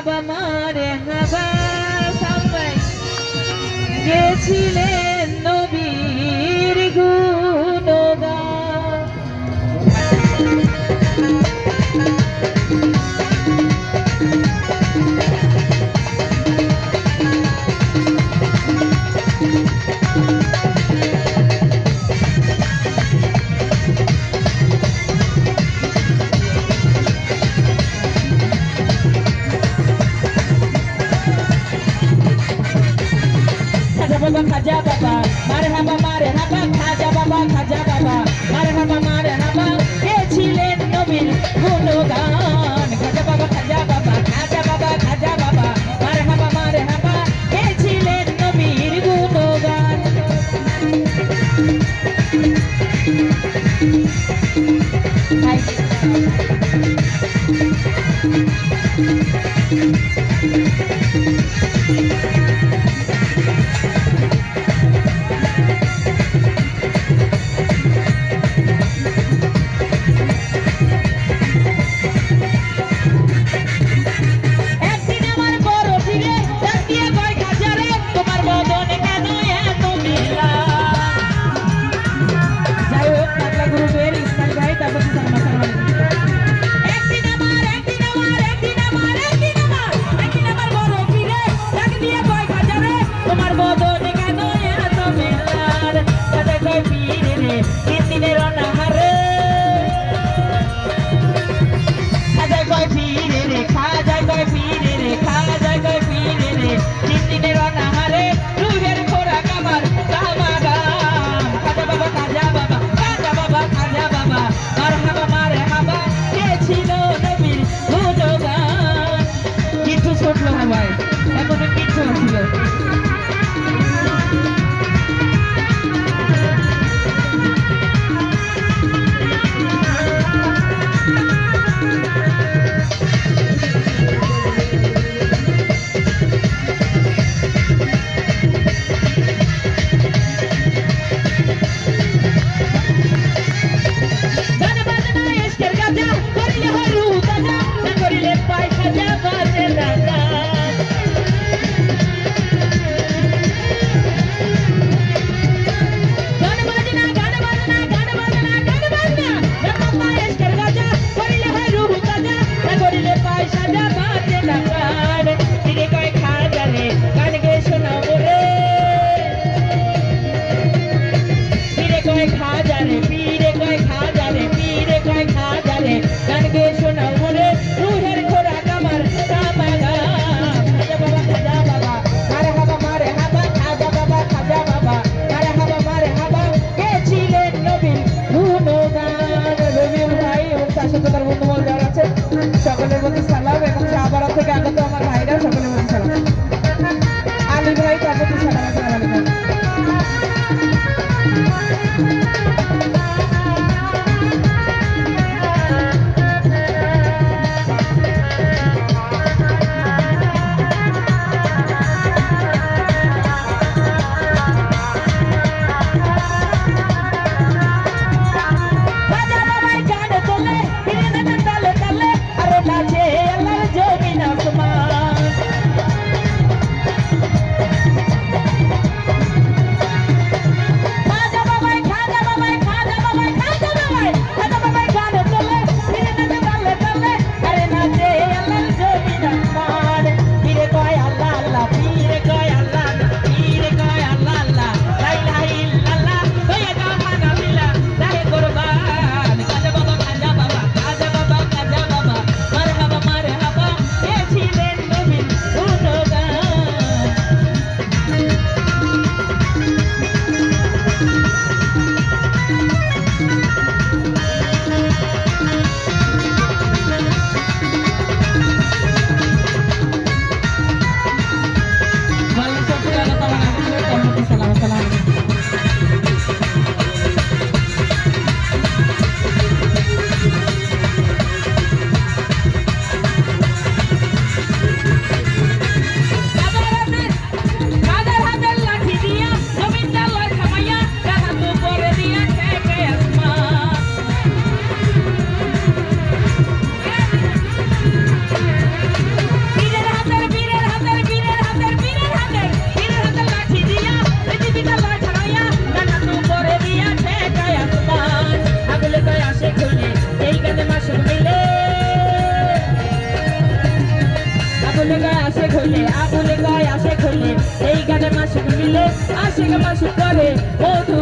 বাবা মারে হাবা সবাই গেছিলেন। que não é tão melhor. ছোট লোক হয় এখন কিচ্ছু ছিল। Thank you. আশিক মাসুক করে মধু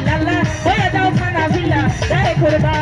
ইল্লাল্লাহ হয়ে যাও খানা পিনা তাই করবা